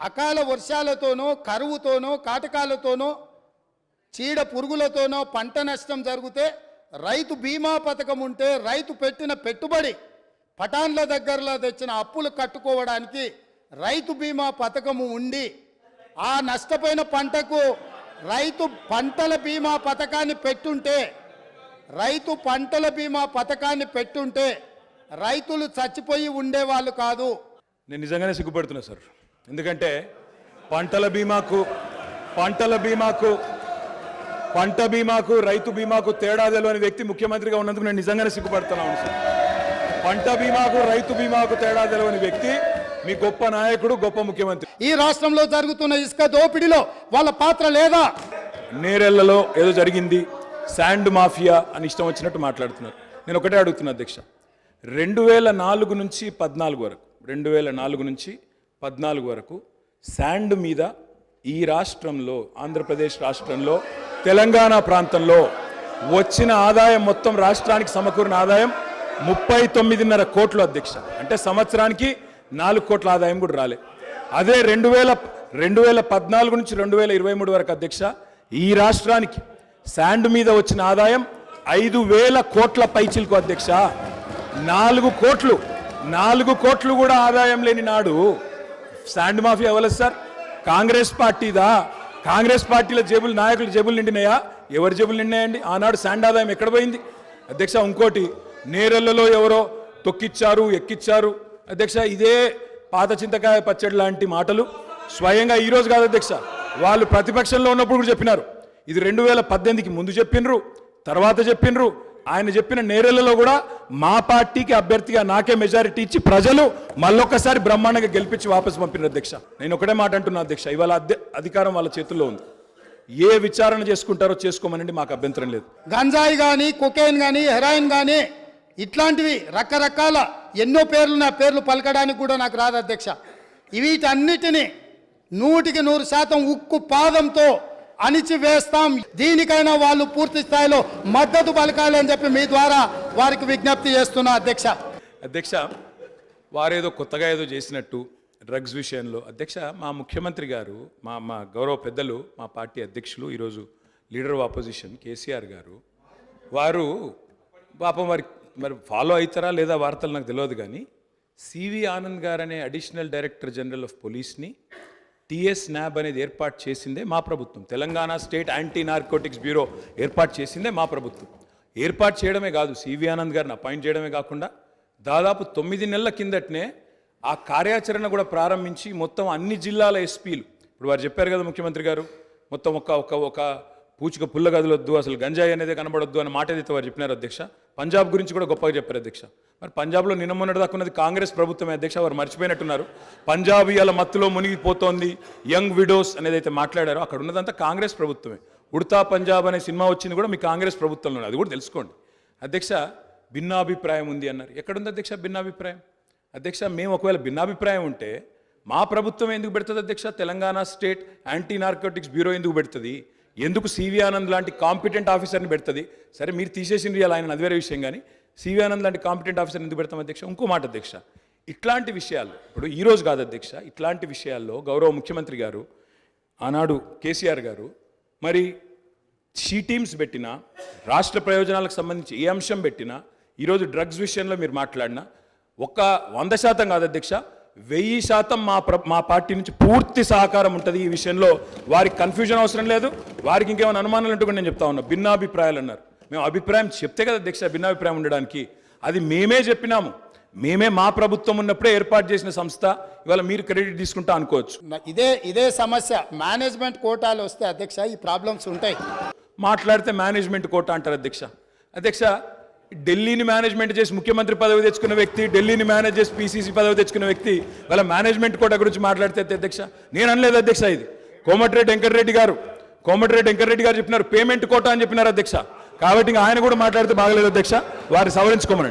అకాల వర్షాలతోనో కరువుతోనో కాటకాలతోనో చీడ పురుగులతోనో పంట నష్టం జరిగితే రైతు బీమా పథకం ఉంటే రైతు పెట్టిన పెట్టుబడి పటాన్ల దగ్గరలో తెచ్చిన అప్పులు కట్టుకోవడానికి రైతు బీమా పథకము ఉండి ఆ నష్టపోయిన పంటకు రైతు పంటల బీమా పథకాన్ని పెట్టుంటే రైతు పంటల బీమా పథకాన్ని పెట్టుంటే రైతులు చచ్చిపోయి ఉండేవాళ్ళు కాదు. నేను నిజంగానే సిగ్గుపడుతున్నా సార్. ఎందుకంటే పంటల బీమాకు పంటల బీమాకు పంట బీమాకు రైతు బీమాకు తేడా తెలియని వ్యక్తి ముఖ్యమంత్రిగా ఉన్నందుకు నేను నిజంగానే సిగ్గుపడుతున్నాను సార్. పంట బీమాకు రైతు బీమాకు తేడా తెలియని వ్యక్తి మీ గొప్ప నాయకుడు గొప్ప ముఖ్యమంత్రి. ఈ రాష్ట్రంలో జరుగుతున్న ఇసుక దోపిడీలో వాళ్ళ పాత్ర లేదా? నేరెళ్ళలో ఏదో జరిగింది శాండ్ మాఫియా అని ఇష్టం వచ్చినట్టు మాట్లాడుతున్నారు. నేను ఒకటే అడుగుతున్నా అధ్యక్ష రెండు వేల నాలుగు నుంచి పద్నాలుగు వరకు రెండు వేల నాలుగు నుంచి పద్నాలుగు వరకు శాండ్ మీద ఈ రాష్ట్రంలో ఆంధ్రప్రదేశ్ రాష్ట్రంలో తెలంగాణ ప్రాంతంలో వచ్చిన ఆదాయం మొత్తం రాష్ట్రానికి సమకూరిన ఆదాయం ముప్పై తొమ్మిదిన్నర కోట్లు అధ్యక్ష. అంటే సంవత్సరానికి నాలుగు కోట్ల ఆదాయం కూడా రాలే. అదే రెండు వేల రెండు వేల పద్నాలుగు నుంచి రెండు వేల ఇరవై మూడు వరకు అధ్యక్ష ఈ రాష్ట్రానికి శాండ్ మీద వచ్చిన ఆదాయం ఐదు వేల కోట్ల పైచిలకు అధ్యక్ష. నాలుగు కోట్లు నాలుగు కోట్లు కూడా ఆదాయం లేని నాడు శాండ్ మాఫియా ఎవరు సార్. కాంగ్రెస్ పార్టీదా? కాంగ్రెస్ పార్టీల జేబులు నాయకుల జేబులు నిండినాయా? ఎవరి జేబులు నిండినాయండి? ఆనాడు శాండ్ ఆదాయం ఎక్కడ పోయింది? అధ్యక్ష ఇంకోటి నేరెళ్ళలో ఎవరో తొక్కిచ్చారు ఎక్కిచ్చారు? అధ్యక్ష ఇదే పాత చింతకాయ పచ్చడి లాంటి మాటలు. స్వయంగా ఈరోజు కాదు అధ్యక్ష వాళ్ళు ప్రతిపక్షంలో ఉన్నప్పుడు కూడా చెప్పినారు. ఇది రెండు వేల పద్దెనిమిదికి ముందు చెప్పినరు తర్వాత చెప్పినరు. ఆయన చెప్పిన నేరలలో కూడా మా పార్టీకి అభ్యర్థిగా నాకే మెజారిటీ ఇచ్చి ప్రజలు మళ్ళొక్కసారి బ్రహ్మాండంగా గెలిపించి వాపసు పంపిన అధ్యక్ష. నేను ఒకటే మాట అంటున్నా అధ్యక్ష ఇవాళ అధికారం వాళ్ళ చేతుల్లో ఉంది. ఏ విచారణ చేసుకుంటారో చేసుకోమనండి మాకు అభ్యంతరం లేదు. గంజాయి కానీ కొకైన్ కానీ హెరాయిన్ కానీ ఇట్లాంటివి రకరకాల ఎన్నో పేర్లు నా పేర్లు పలకడానికి కూడా నాకు రాదు అధ్యక్ష. వీటన్నిటిని నూటికి నూరు శాతం ఉక్కు పాదంతో అణిచివేస్తాం. దీనికైనా వాళ్ళు పూర్తి స్థాయిలో మద్దతు పలకాలి అని చెప్పి మీ ద్వారా వారికి విజ్ఞప్తి చేస్తున్నా అధ్యక్ష. అధ్యక్ష వారేదో కొత్తగా ఏదో చేసినట్టు డ్రగ్స్ విషయంలో. అధ్యక్ష మా ముఖ్యమంత్రి గారు మా మా గౌరవ పెద్దలు మా పార్టీ అధ్యక్షులు ఈరోజు లీడర్ ఆఫ్ ఆపోజిషన్ కేసీఆర్ గారు వారు పాపం వారి మరి ఫాలో అవుతారా లేదా వార్తలు నాకు తెలియదు కానీ సివి ఆనంద్ గారు అనే అడిషనల్ డైరెక్టర్ జనరల్ ఆఫ్ పోలీస్ని టిఎస్ న్యాబ్ అనేది ఏర్పాటు చేసిందే మా ప్రభుత్వం. Telangana state anti narcotics bureau ఏర్పాటు చేసిందే మా ప్రభుత్వం. ఏర్పాటు చేయడమే కాదు సివి ఆనంద్ గారిని అపాయింట్ చేయడమే కాకుండా దాదాపు తొమ్మిది నెలల కిందటనే ఆ కార్యాచరణ కూడా ప్రారంభించి మొత్తం అన్ని జిల్లాల ఎస్పీలు ఇప్పుడు వారు చెప్పారు కదా ముఖ్యమంత్రి గారు మొత్తం ఒక ఒక ఒక పూచిక పుల్ల గదులొద్దు అసలు గంజాయి అనేది కనబడొద్దు అన్న మాట ఏదైతే వారు చెప్పినారు అధ్యక్ష పంజాబ్ గురించి కూడా గొప్పగా చెప్పారు అధ్యక్ష. మరి పంజాబ్లో నిన్న మొన్నటి ఉన్నది కాంగ్రెస్ ప్రభుత్వమే అధ్యక్ష వారు మర్చిపోయినట్టున్నారు. పంజాబ్ ఇవాళ మత్తులో మునిగిపోతోంది యంగ్ విడోస్ అనేది అయితే మాట్లాడారో అక్కడ ఉన్నదంతా కాంగ్రెస్ ప్రభుత్వమే. ఉడతా పంజాబ్ అనే సినిమా వచ్చింది కూడా మీ కాంగ్రెస్ ప్రభుత్వంలో అది కూడా తెలుసుకోండి. అధ్యక్ష భిన్నాభిప్రాయం ఉంది అన్నారు. ఎక్కడుంది అధ్యక్ష భిన్నాభిప్రాయం? అధ్యక్ష మేము ఒకవేళ భిన్నాభిప్రాయం ఉంటే మా ప్రభుత్వం ఎందుకు పెడుతుంది అధ్యక్ష? Telangana state anti narcotics bureau ఎందుకు పెడుతుంది? ఎందుకు సివి ఆనంద్ లాంటి కాంపిటెంట్ ఆఫీసర్ని పెడుతుంది? సరే మీరు తీసేసింది ఇలా ఆయన అది వేరే విషయం కానీ. సివి ఆనంద్ లాంటి కాంపిటెంట్ ఆఫీసర్ని ఎందుకు పెడతాం అధ్యక్ష? ఇంకో మాట అధ్యక్ష ఇట్లాంటి విషయాలు ఇప్పుడు ఈరోజు కాదు అధ్యక్ష ఇట్లాంటి విషయాల్లో గౌరవ ముఖ్యమంత్రి గారు ఆనాడు కేసీఆర్ గారు మరి షీ టీమ్స్ పెట్టినా రాష్ట్ర ప్రయోజనాలకు సంబంధించి ఏ అంశం పెట్టినా ఈరోజు డ్రగ్స్ విషయంలో మీరు మాట్లాడినా ఒక్క వంద శాతం కాదు అధ్యక్ష వెయ్యి శాతం మా ప్ర మా పార్టీ నుంచి పూర్తి సహకారం ఉంటుంది ఈ విషయంలో. వారికి కన్ఫ్యూజన్ అవసరం లేదు. వారికి ఇంకేమైనా అనుమానాలు ఉంటే కూడా నేను చెప్తా ఉన్నా. భిన్నాభిప్రాయాలు అన్నారు. మేము అభిప్రాయం చెప్తే కదా అధ్యక్ష భిన్నాభిప్రాయం ఉండడానికి. అది మేమే చెప్పినాము. మేమే మా ప్రభుత్వం ఉన్నప్పుడే ఏర్పాటు చేసిన సంస్థ. ఇవాళ మీరు క్రెడిట్ తీసుకుంటా అనుకోవచ్చు. ఇదే ఇదే సమస్య. మేనేజ్మెంట్ కోటాలు వస్తే అధ్యక్ష ఈ ప్రాబ్లమ్స్ ఉంటాయి. మాట్లాడితే మేనేజ్మెంట్ కోట అంటారు అధ్యక్ష. అధ్యక్ష ఢిల్లీని మేనేజ్మెంట్ చేసి ముఖ్యమంత్రి పదవి తెచ్చుకున్న వ్యక్తి ఢిల్లీని మేనేజ్ చేసి పీసీసీ పదవి తెచ్చుకున్న వ్యక్తి వాళ్ళ మేనేజ్మెంట్ కోట గురించి మాట్లాడితే అధ్యక్ష? నేను అనలేదు అధ్యక్ష ఇది. కోమటిరెడ్డి వెంకటరెడ్డి గారు కోమటిరెడ్డి వెంకటరెడ్డి గారు చెప్పినారు పేమెంట్ కోట అని చెప్పినారు అధ్యక్ష. కాబట్టి ఇంకా ఆయన కూడా మాట్లాడితే బాగలేదు అధ్యక్ష. వారిని సవరించుకోమనండి.